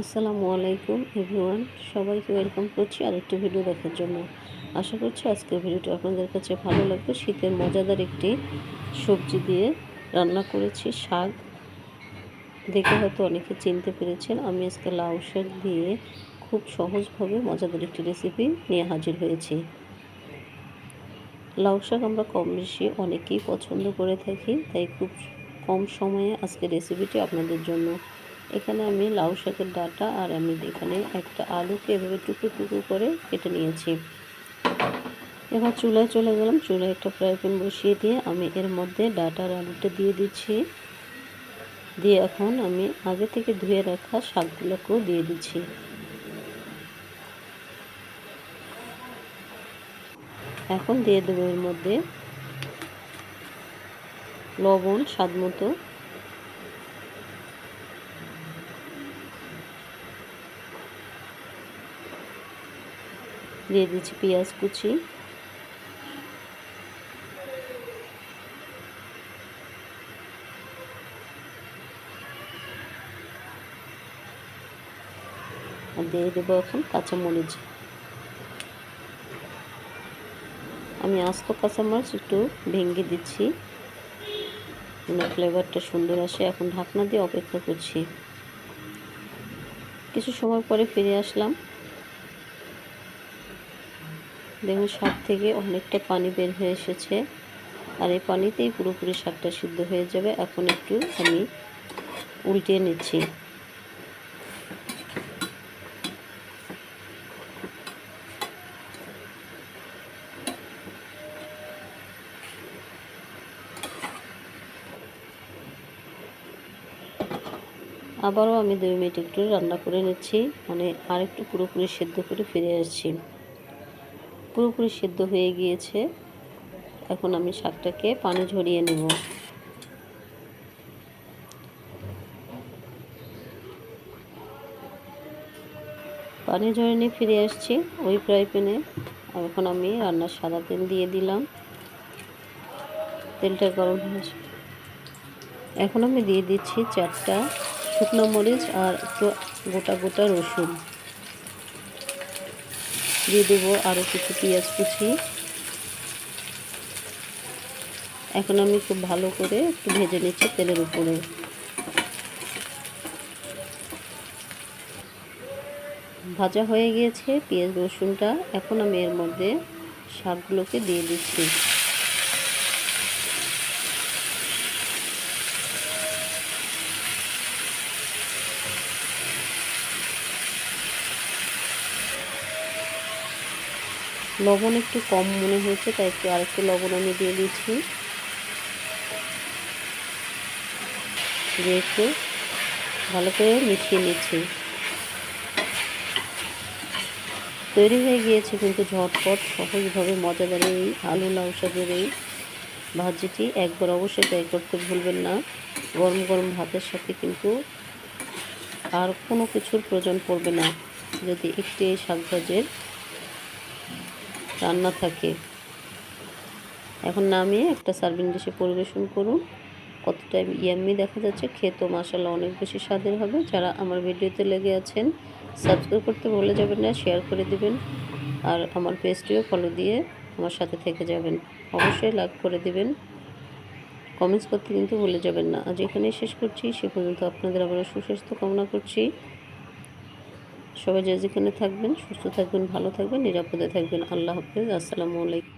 আসসালামু আলাইকুম এভরিওয়ান, সবাইকে ওয়েলকাম করছি আরেকটি ভিডিও দেখার জন্য। আশা করছি আজকের ভিডিওটি আপনাদের কাছে ভালো লাগবে। শীতের মজাদার একটি সবজি দিয়ে রান্না করেছি শাক। দেখে হয়তো অনেকে চিনতে পেরেছেন, আমি আজকে লাউ শাক দিয়ে খুব সহজভাবে মজাদার একটি রেসিপি নিয়ে হাজির হয়েছি। লাউ শাক আমরা কম বেশি অনেকেই পছন্দ করে থাকি, তাই খুব কম সময়ে আজকে রেসিপিটি আপনাদের জন্য এখানে আমি লাউ শাকের ডাটা আর আমি এখানে একটা আলুকে এভাবে টুকরো টুকরো করে কেটে নিয়েছি। এবার চুলায় চলে গেলাম। চুলায় একটা ফ্রাই প্যান বসিয়ে দিয়ে আমি এর মধ্যে ডাটার আলুটা দিয়ে দিচ্ছি। দিয়ে এখন আমি আগে থেকে ধুয়ে রাখা শাকগুলোকেও দিয়ে দিচ্ছি। এখন দিয়ে দেবো এর মধ্যে লবণ স্বাদ মতো। দিয়ে দিচ্ছি পেঁয়াজ কুচি। আর দিয়ে দেবো এখন কাঁচামরিচ। আমি আস্ত কাঁচামরিচ একটু ভেঙে দিচ্ছি। ফ্লেভারটা সুন্দর আসে। এখন ঢাকনা দিয়ে অপেক্ষা করছি। কিছু সময় পরে ফিরে আসলাম। দেখুন শাক থেকে অনেকটা পানি বের হয়ে এসেছে। আর এই পানিতেই পুরোপুরি শাকটা সিদ্ধ হয়ে যাবে। এখন একটু আমি উল্টিয়ে নিচ্ছি। আবারও আমি দুই মিনিট একটু রান্না করে নিচ্ছি। মানে আর একটু পুরোপুরি সেদ্ধ করে ফিরে আসছি। পুরোপুরি সেদ্ধ হয়ে গিয়েছে। এখন আমি শাকটাকে পানি ঝরিয়ে নেব। পানি ঝরে নিয়ে ফিরে আসছি ওই ফ্রাই প্যানে। এখন আমি রান্নার সাদা তেল দিয়ে দিলাম। তেলটা গরম হয়েছে এখন আমি দিয়ে দিচ্ছি চারটা শুকনো মরিচ আর একটু গোটা গোটা রসুন। দিয়ে দেবো আরও কিছু পেঁয়াজ কুচি। এখন আমি খুব ভালো করে একটু ভেজে নিচ্ছি তেলের উপরে। ভাজা হয়ে গিয়েছে পেঁয়াজ রসুনটা। এখন আমি এর মধ্যে শাকগুলোকে দিয়ে দিচ্ছি। লবণ একটু কম মনে হয়েছে, তাই একটু আরেকটু লবণ আমি দিয়ে দিচ্ছি। দিয়ে একটু ভালো করে মিশিয়ে নিচ্ছি। তৈরি হয়ে গিয়েছে কিন্তু ঝটপট, সহজভাবে মজাদার এই আলু লাউ শাকের এই ভাজিটি একবার অবশ্যই ট্রাই করতে ভুলবেন না। গরম গরম ভাতের সাথে কিন্তু আর কোনো কিছুর প্রয়োজন পড়বে না। যদি একটি এই শাক ভাজের রান্না থাকে। এখন নামিয়ে একটা সার্ভিং ডিশে পরিবেশন করুন। কতটা ইয়াম্মি দেখা যাচ্ছে। খেতো মাসাল্লাহ অনেক বেশি স্বাদের হবে। যারা আমার ভিডিওতে লেগে আছেন সাবস্ক্রাইব করতে ভুলে যাবেন না শেয়ার করে দিবেন। আর আমার পেজটিও ফলো দিয়ে আমার সাথে থেকে যাবেন। অবশ্যই লাইক করে দিবেন। কমেন্টস করতে কিন্তু ভুলে যাবেন না। আজ এখানেই শেষ করছি। সে পর্যন্ত আপনাদের আবার সুস্বাস্থ্য কামনা করছি। সবাই যে যেখানে থাকবেন সুস্থ থাকবেন ভালো থাকবেন নিরাপদে থাকবেন। আল্লাহ হাফেজ। আসসালামু আলাইকুম।